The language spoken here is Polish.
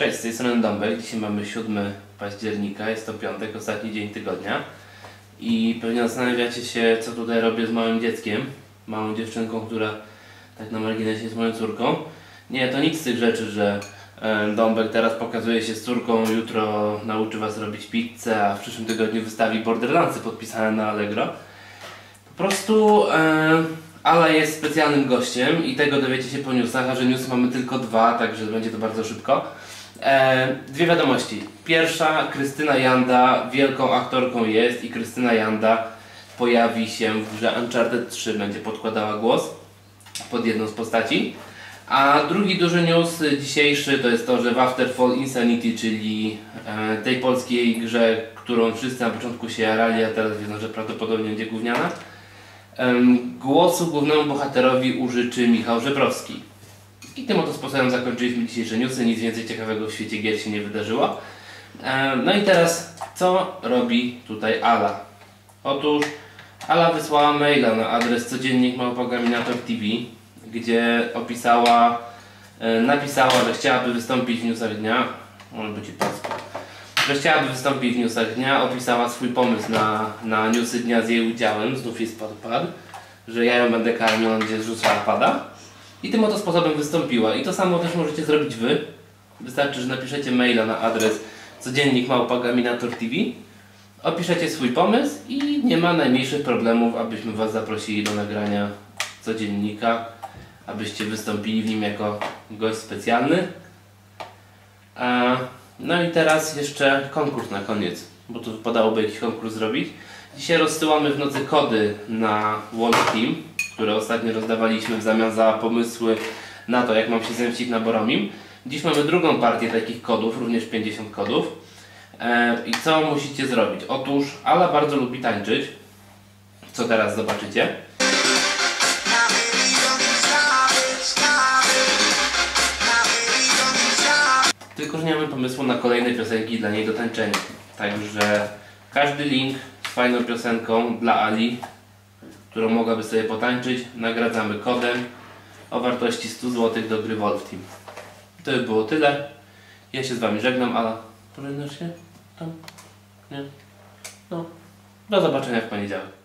Cześć, z tej strony Dąbek. Dzisiaj mamy 7 października, jest to piątek, ostatni dzień tygodnia. I pewnie zastanawiacie się, co tutaj robię z małym dzieckiem. Małą dziewczynką, która tak na marginesie jest moją córką. Nie, to nic z tych rzeczy, że e, Dąbek teraz pokazuje się z córką, jutro nauczy Was robić pizzę, a w przyszłym tygodniu wystawi Borderlandsy podpisane na Allegro. Po prostu e, Ala jest specjalnym gościem i tego dowiecie się po newsach, a że newsy mamy tylko dwa, także będzie to bardzo szybko. E, dwie wiadomości. Pierwsza, Krystyna Janda wielką aktorką jest i Krystyna Janda pojawi się w grze Uncharted 3, będzie podkładała głos pod jedną z postaci. A drugi duży news dzisiejszy to jest to, że w Afterfall Insanity, czyli e, tej polskiej grze, którą wszyscy na początku się jarali, a teraz wiedzą, że prawdopodobnie będzie gówniana, głosu głównemu bohaterowi użyczy Michał Żebrowski. I tym oto sposobem zakończyliśmy dzisiejsze newsy, nic więcej ciekawego w świecie gier się nie wydarzyło. No i teraz, co robi tutaj Ala? Otóż Ala wysłała maila na adres codziennik małpogaminator TV, gdzie opisała, e, napisała, że chciałaby wystąpić w newsach dnia, może być i polsko, że chciałaby wystąpić w newsach dnia, opisała swój pomysł na, na newsy dnia z jej udziałem, znów jest podpad, że ja ją będę karmił, on będzie zrzucała pada. I tym oto sposobem wystąpiła. I to samo też możecie zrobić Wy. Wystarczy, że napiszecie maila na adres codziennik małpagaminator TV, opiszecie swój pomysł i nie ma najmniejszych problemów, abyśmy Was zaprosili do nagrania codziennika, abyście wystąpili w nim jako gość specjalny. A, no i teraz jeszcze konkurs na koniec, bo tu wypadałoby jakiś konkurs zrobić. Dzisiaj rozsyłamy w nocy kody na Wolf Team, które ostatnio rozdawaliśmy w zamian za pomysły na to, jak mam się zemścić na Boromim. Dziś mamy drugą partię takich kodów, również 50 kodów. E, I co musicie zrobić? Otóż Ala bardzo lubi tańczyć, co teraz zobaczycie. Że nie pomysłu na kolejne piosenki dla niej do tańczenia. Także każdy link z fajną piosenką dla Ali, którą mogłaby sobie potańczyć, nagradzamy kodem o wartości 100 zł do gry Wolf Team. To by było tyle. Ja się z Wami żegnam, Ala. Pożegnasz się? Tam? Nie? No. Do zobaczenia w poniedziałek.